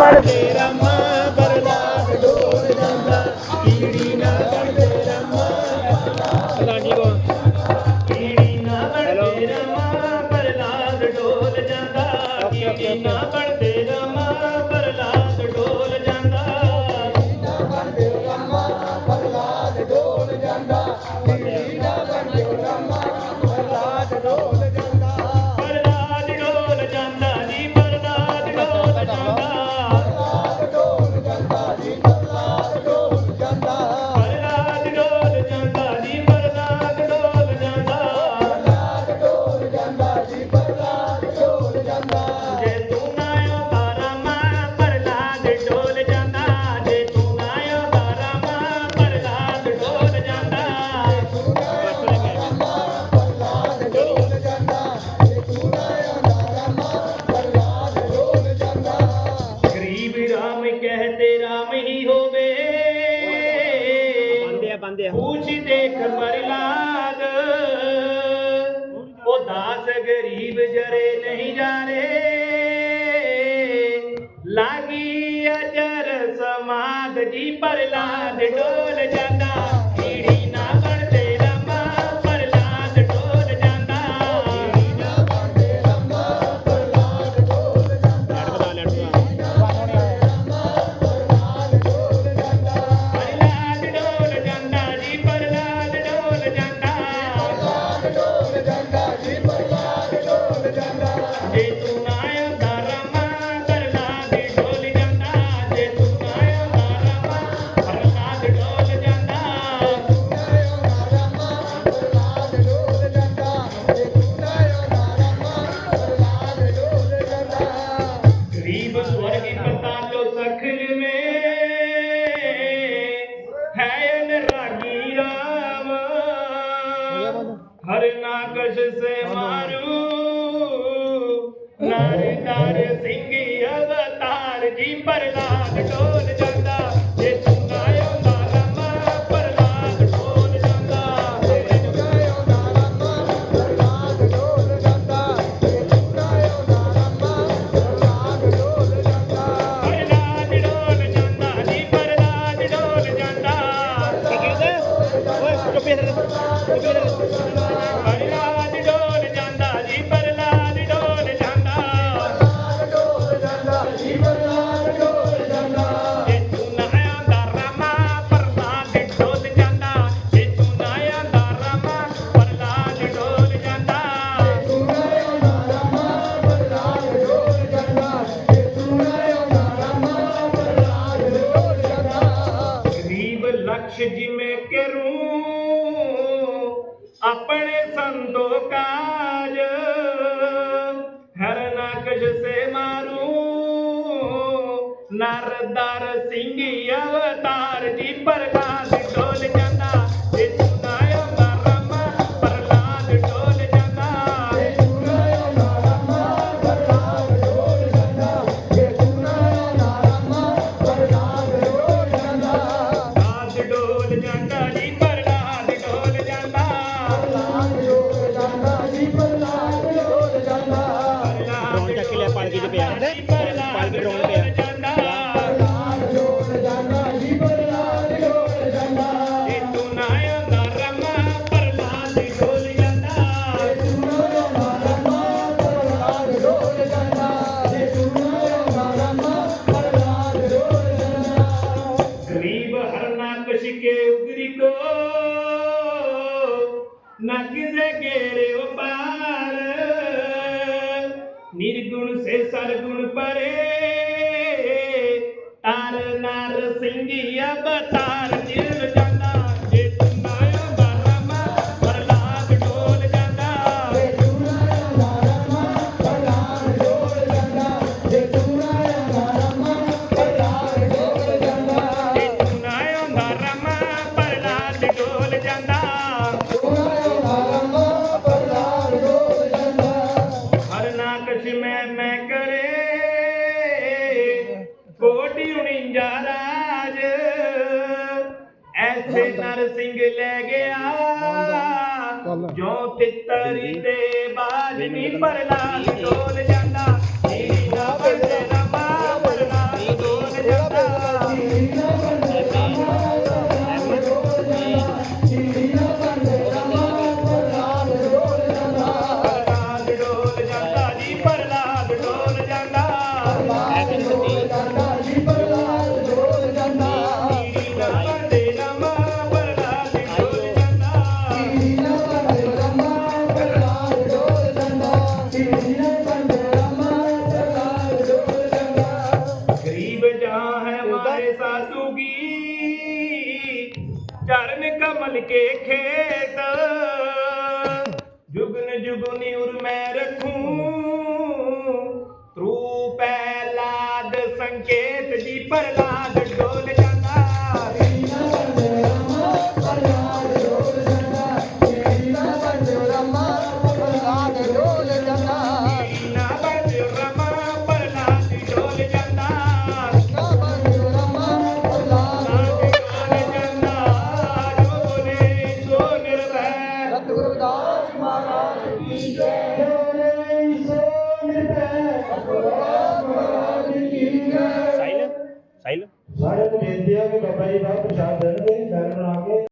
ਤੇਰਾ ਮਾਂ ਪ੍ਰਲਾਦ ਡੋਲ ਜਾਂਦਾ ਕੀੜੀ ਨਾ ਬਣਦੇ ਰਾਮਾ ਪ੍ਰਧਾਨ ਜੀ ਕੋ ਕੀੜੀ ਨਾ ਤੇਰਾ ਮਾਂ ਪ੍ਰਲਾਦ ਡੋਲ ਜਾਂਦਾ ਕੀੜੀ ਨਾ ਬਣਦੇ ਰਾਮਾ ਪ੍ਰਲਾਦ ਡੋਲ ਜਾਂਦਾ ਪ੍ਰਲਾਦ ਪ੍ਰਲਾਦ। ਉਹ ਦਾਸ ਗਰੀਬ ਜਰੇ ਨਹੀਂ ਜਾਰੇ ਲਾਗੀ ਅਜਰ ਸਮਾਦ ਜੀ ਪ੍ਰਲਾਦ ਡੋਲ ਜਾਂਦਾ। गरीब स्वर्ग पतालो सखर में है रागी राम हर नाकश से मारू नर नर सिंह अवतार जी प्रहलाद डोल ਜਾਂਦਾ ਓਏ ਚੁੱਪੇ ਰੇ ਚੁੱਪੇ ਰੇ ਨਰਦਰ ਸਿੰਘ ਅਵਤਾਰ ਜੀ ਪ੍ਰਲਾਦ ਡੋਲ ਜਾਂਦਾ ਜੇ ਨਾ ਕਿਸੇ ਕੇਰੇ ਉਪਾਰ। ਨਿਰਗੁਣ ਸੇ ਸਰਗੁਣ ਪਰੇ। ਤਾਰ ਨਰ ਸਿੰਘੀ ਅਵਤਾਰ ਨਿਰਜਾ ਕੋਟੀ 49 ਰਾਜ ਐਸੇ ਨਰ ਸਿੰਘ ਲੈ ਗਿਆ। ਜੋ ਤਿੱਤਰੀ ਤੇ ਬਾਜ ਨੀ ਪ੍ਰਹਲਾਦ ਡੋਲ ਜਾਂਦਾ। ਕੇ ਖੇਤ। ਜੁਗਨ ਜੁਗਨੀ ਉਰ ਮੈਂ ਰਖੂੰ। ਤਰੂ ਪਹਿਲਾਦ ਸੰਕੇਤ ਦੀ ਪ੍ਰਲਾਦ ਸਾਈਲ ਸਾਈਲ ਸਾਰੇ ਨੂੰ ਬੇਨਤੀ ਹੈ ਕਿ ਬਾਬਾ ਜੀ ਦਾ ਪ੍ਰਸ਼ਾਦ ਦੇਣਗੇ